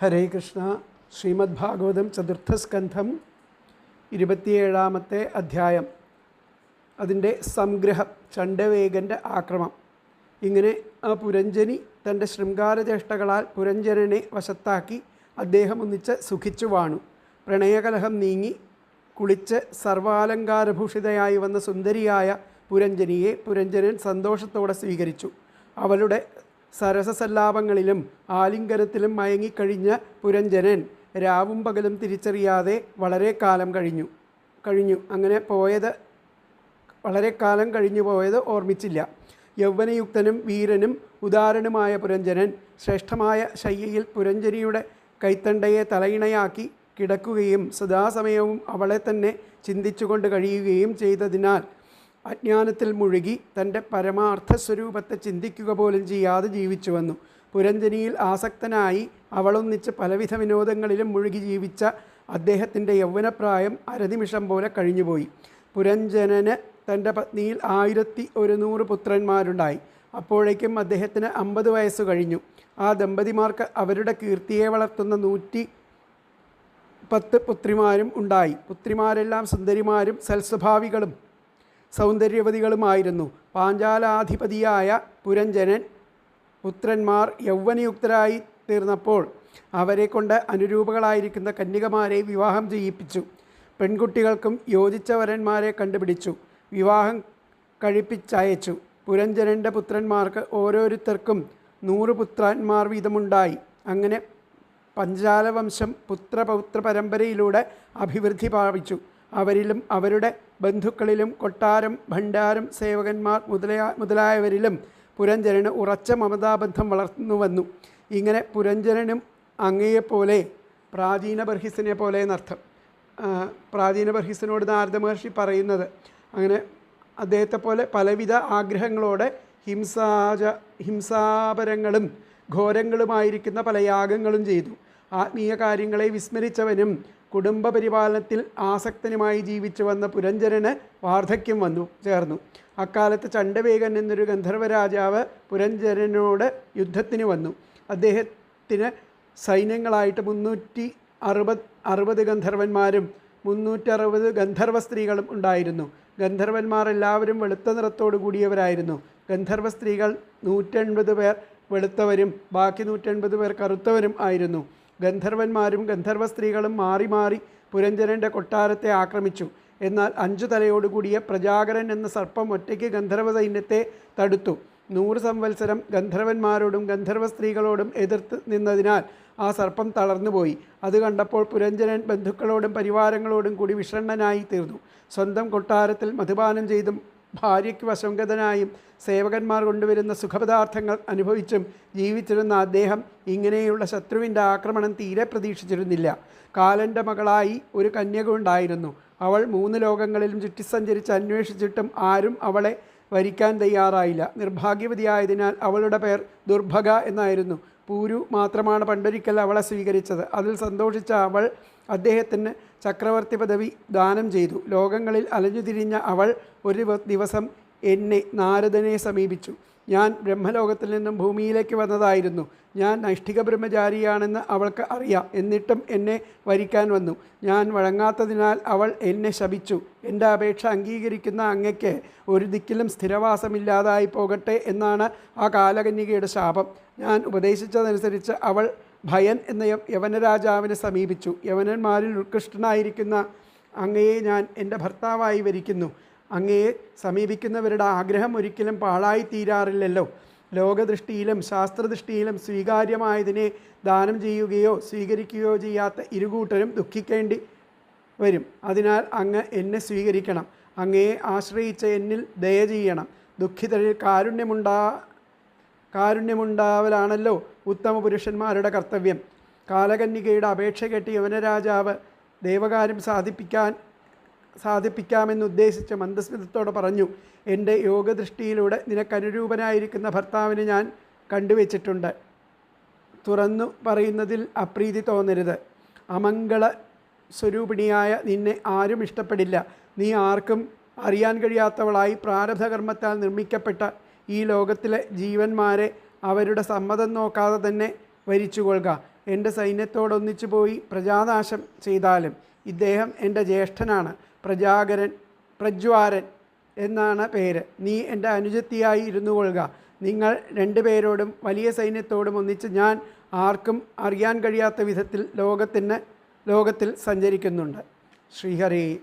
ഹരേ കൃഷ്ണ. ശ്രീമദ് ഭാഗവതം ചതുർത്ഥസ്കന്ധം ഇരുപത്തിയേഴാമത്തെ അധ്യായം. അതിന്റെ സംഗ്രഹം ചണ്ഡവേഗന്റെ ആക്രമം. ഇങ്ങനെ ആ പുരഞ്ജനി തന്റെ ശൃംഗാരചേഷ്ടകളാൽ പുരഞ്ജനനെ വശത്താക്കി അദ്ദേഹം ഒന്നിച്ച് സുഖിച്ചു വാണു. പ്രണയകലഹം നീങ്ങി കുളിച്ച് സർവാലങ്കാരഭൂഷിതയായി വന്ന സുന്ദരിയായ പുരഞ്ജനിയെ പുരഞ്ജനൻ സന്തോഷത്തോടെ സ്വീകരിച്ചു. അവളുടെ സരസസല്ലാപങ്ങളിലും ആലിംഗനത്തിലും മയങ്ങിക്കഴിഞ്ഞ പുരഞ്ജനൻ രാവും പകലും തിരിച്ചറിയാതെ വളരെ കാലം കഴിഞ്ഞു. കഴിഞ്ഞു. അങ്ങനെ പോയത് വളരെ കാലം കഴിഞ്ഞു പോയത് ഓർമ്മിച്ചില്ല. യൗവനയുക്തനും വീരനും ഉദാരനുമായ പുരഞ്ജനൻ ശ്രേഷ്ഠമായ ശയ്യയിൽ പുരഞ്ജനിയുടെ കൈത്തണ്ടയെ തലയിണയാക്കി കിടക്കുകയും സദാസമയവും അവളെ തന്നെ ചിന്തിച്ചുകൊണ്ട് കഴിയുകയും ചെയ്തതിനാൽ അജ്ഞാനത്തിൽ മുഴുകി തന്റെ പരമാർത്ഥ സ്വരൂപത്തെ ചിന്തിക്കുക പോലും ചെയ്യാതെ ജീവിച്ചു വന്നു. പുരഞ്ജനിയിൽ ആസക്തനായി അവളൊന്നിച്ച് പലവിധ വിനോദങ്ങളിലും മുഴുകി ജീവിച്ച അദ്ദേഹത്തിന്റെ യൗവനപ്രായം അരനിമിഷം പോലെ കഴിഞ്ഞുപോയി. പുരഞ്ജനന് തന്റെ പത്നിയിൽ ആയിരത്തി ഒരുന്നൂറ് പുത്രന്മാരുണ്ടായി. അപ്പോഴേക്കും അദ്ദേഹത്തിന് അമ്പത് വയസ്സ് കഴിഞ്ഞു. ആ ദമ്പതിമാർക്ക് അവരുടെ കീർത്തിയെ വളർത്തുന്ന നൂറ്റി പത്ത് പുത്രിമാരും ഉണ്ടായി. പുത്രിമാരെല്ലാം സുന്ദരിമാരും സൽസ്വഭാവികളും. സൗന്ദര്യവതികളുമായിരുന്നു. പാഞ്ചാലാധിപതിയായ പുരഞ്ജനൻ പുത്രന്മാർ യൗവനയുക്തരായി തീർന്നപ്പോൾ അവരെ കൊണ്ട് അനുരൂപകളായിരിക്കുന്ന കന്യകമാരെ വിവാഹം ചെയ്യിപ്പിച്ചു. പെൺകുട്ടികൾക്കും യോജിച്ച വരന്മാരെ കണ്ടുപിടിച്ചു. വിവാഹം കഴിപ്പിച്ചയച്ചു. പുരഞ്ജനന്റെ പുത്രന്മാർക്ക് ഓരോരുത്തർക്കും നൂറ് പുത്രന്മാർ വീതമുണ്ടായി. അങ്ങനെ പഞ്ചാലവംശം പുത്രപൗത്ര പരമ്പരയിലൂടെ അഭിവൃദ്ധി പ്രാപിച്ചു. അവരിലും അവരുടെ ബന്ധുക്കളിലും കൊട്ടാരം ഭണ്ഡാരം സേവകന്മാർ മുതലായ മുതലായവരിലും പുരഞ്ജനന് ഉറച്ച മമതാബന്ധം വളർന്നു വന്നു ഇങ്ങനെ പുരഞ്ജനനും അങ്ങയെപ്പോലെ പ്രാചീന ബർഹിസിനെ പോലെ എന്നർത്ഥം. പ്രാചീന ബർഹിസിനോട് നാരദ മഹർഷി പറയുന്നത് അങ്ങനെ അദ്ദേഹത്തെ പോലെ പലവിധ ആഗ്രഹങ്ങളോടെ ഹിംസാജ ഹിംസാപരങ്ങളും ഘോരങ്ങളുമായിരിക്കുന്ന പല യാഗങ്ങളും ചെയ്തു. ആത്മീയ കാര്യങ്ങളെ വിസ്മരിച്ചവനും കുടുംബ പരിപാലനത്തിൽ ആസക്തനുമായി ജീവിച്ചു വന്ന പുരഞ്ജരന് വാർദ്ധക്യം വന്നു ചേർന്നു. അക്കാലത്ത് ചണ്ഡവേഗൻ എന്നൊരു ഗന്ധർവരാജാവ് പുരഞ്ജരനോട് യുദ്ധത്തിന് വന്നു. അദ്ദേഹത്തിന് സൈന്യങ്ങളായിട്ട് മുന്നൂറ്റി അറുപത് അറുപത് ഗന്ധർവന്മാരും മുന്നൂറ്ററുപത് ഗന്ധർവ സ്ത്രീകളും ഉണ്ടായിരുന്നു. ഗന്ധർവന്മാർ എല്ലാവരും വെളുത്ത നിറത്തോടു കൂടിയവരായിരുന്നു. ഗന്ധർവ സ്ത്രീകൾ നൂറ്റൻപത് പേർ വെളുത്തവരും ബാക്കി നൂറ്റൻപത് പേർ കറുത്തവരും ആയിരുന്നു. ഗന്ധർവന്മാരും ഗന്ധർവ സ്ത്രീകളും മാറി മാറി പുരഞ്ജനന്റെ കൊട്ടാരത്തെ ആക്രമിച്ചു. എന്നാൽ അഞ്ചു തലയോടുകൂടിയ പ്രജാകരൻ എന്ന സർപ്പം ഒറ്റയ്ക്ക് ഗന്ധർവ സൈന്യത്തെ തടുത്തു. നൂറ് സംവത്സരം ഗന്ധർവന്മാരോടും ഗന്ധർവ സ്ത്രീകളോടും എതിർത്ത് നിന്നതിനാൽ ആ സർപ്പം തളർന്നുപോയി. അത് കണ്ടപ്പോൾ പുരഞ്ജനൻ ബന്ധുക്കളോടും പരിവാരങ്ങളോടും കൂടി വിഷണ്ണനായി തീർന്നു. സ്വന്തം കൊട്ടാരത്തിൽ മധുപാനം ചെയ്തും ഭാര്യയ്ക്ക് വശങ്കതനായും സേവകന്മാർ കൊണ്ടുവരുന്ന സുഖപദാർത്ഥങ്ങൾ അനുഭവിച്ചും ജീവിച്ചിരുന്ന അദ്ദേഹം ഇങ്ങനെയുള്ള ശത്രുവിന്റെ ആക്രമണം തീരെ പ്രതീക്ഷിച്ചിരുന്നില്ല. കാലന്റെ മകളായി ഒരു കന്യക ഉണ്ടായിരുന്നു. അവൾ മൂന്ന് ലോകങ്ങളിലും ചുറ്റി സഞ്ചരിച്ച് അന്വേഷിച്ചിട്ടും ആരും അവളെ വരിക്കാൻ തയ്യാറായില്ല. നിർഭാഗ്യവതിയായതിനാൽ അവളുടെ പേർ ദുർഭഗ എന്നായിരുന്നു. പൂരു മാത്രമാണ് പണ്ടൊരിക്കൽ അവളെ സ്വീകരിച്ചത്. അതിൽ സന്തോഷിച്ച അവൾ അദ്ദേഹത്തിന് ചക്രവർത്തി പദവി ദാനം ചെയ്തു. ലോകങ്ങളിൽ അലഞ്ഞുതിരിഞ്ഞ അവൾ ഒരു ദിവസം എന്നെ നാരദനെ സമീപിച്ചു. ഞാൻ ബ്രഹ്മലോകത്തിൽ നിന്നും ഭൂമിയിലേക്ക് വന്നതായിരുന്നു. ഞാൻ നൈഷ്ഠിക ബ്രഹ്മചാരിയാണെന്ന് അവൾക്ക് അറിയാം. എന്നിട്ടും എന്നെ വരിക്കാൻ വന്നു. ഞാൻ വഴങ്ങാത്തതിനാൽ അവൾ എന്നെ ശപിച്ചു. എന്റെ അപേക്ഷ അംഗീകരിക്കുന്ന അങ്ങയ്ക്ക് ഒരു ദിക്കിലും സ്ഥിരവാസമില്ലാതായി പോകട്ടെ എന്നാണ് ആ കാലകന്യകയുടെ ശാപം. ഞാൻ ഉപദേശിച്ചതനുസരിച്ച് അവൾ ഭയൻ എന്ന യവനരാജാവിനെ സമീപിച്ചു. യവനന്മാരിൽ ഉത്കൃഷ്ടനായിരിക്കുന്ന അങ്ങയെ ഞാൻ എന്റെ ഭർത്താവായി വരിക്കുന്നു. അങ്ങയെ സമീപിക്കുന്നവരുടെ ആഗ്രഹം ഒരിക്കലും പാഴായി തീരാറില്ലല്ലോ. ലോകദൃഷ്ടിയിലും ശാസ്ത്രദൃഷ്ടിയിലും സ്വീകാര്യമായതിനെ ദാനം ചെയ്യുകയോ സ്വീകരിക്കുകയോ ചെയ്യാത്ത ഇരുകൂട്ടരും ദുഃഖിക്കേണ്ടി വരും. അതിനാൽ അങ്ങ് എന്നെ സ്വീകരിക്കണം. അങ്ങയെ ആശ്രയിച്ച എന്നിൽ ദയ ചെയ്യണം. ദുഃഖിതരിൽ കാരുണ്യമുണ്ടാ കാരുണ്യമുണ്ടാവലാണല്ലോ. ഉത്തമ പുരുഷന്മാരുടെ കർത്തവ്യം. കാലകന്യകയുടെ അപേക്ഷ കേട്ട് യവനരാജാവ് ദേവകാര്യം സാധിപ്പിക്കാൻ സാധിപ്പിക്കാമെന്നുദ്ദേശിച്ച് മന്ദസ്മിതത്തോടെ പറഞ്ഞു എന്റെ യോഗദൃഷ്ടിയിലൂടെ നിനക്കനുരൂപനായിരിക്കുന്ന ഭർത്താവിനെ ഞാൻ കണ്ടുവച്ചിട്ടുണ്ട്. തുറന്നു പറയുന്നതിൽ അപ്രീതി തോന്നരുത്. അമംഗള സ്വരൂപിണിയായ നിന്നെ ആരും ഇഷ്ടപ്പെടില്ല. നീ ആർക്കും അറിയാൻ കഴിയാത്തവളായി പ്രാരബ്ധകർമ്മത്താൽ നിർമ്മിക്കപ്പെട്ട ഈ ലോകത്തിലെ ജീവന്മാരെ അവരുടെ സമ്മതം നോക്കാതെ തന്നെ വരിച്ചുകൊള്ളുക. എന്റെ സൈന്യത്തോടൊന്നിച്ചു പോയി പ്രജാനാശം ചെയ്താലും ഇദ്ദേഹം എന്റെ ജ്യേഷ്ഠനാണ്. പ്രജാകരൻ പ്രജ്വാരൻ എന്നാണ് പേര്. നീ എന്റെ അനുജത്തിയായി ഇരുന്നു കൊള്ളുക നിങ്ങൾ രണ്ടുപേരോടും വലിയ സൈന്യത്തോടും ഒന്നിച്ച് ഞാൻ ആർക്കും അറിയാൻ കഴിയാത്ത വിധത്തിൽ ലോകത്തിന് ലോകത്തിൽ സഞ്ചരിക്കുന്നുണ്ട്. ശ്രീഹരി.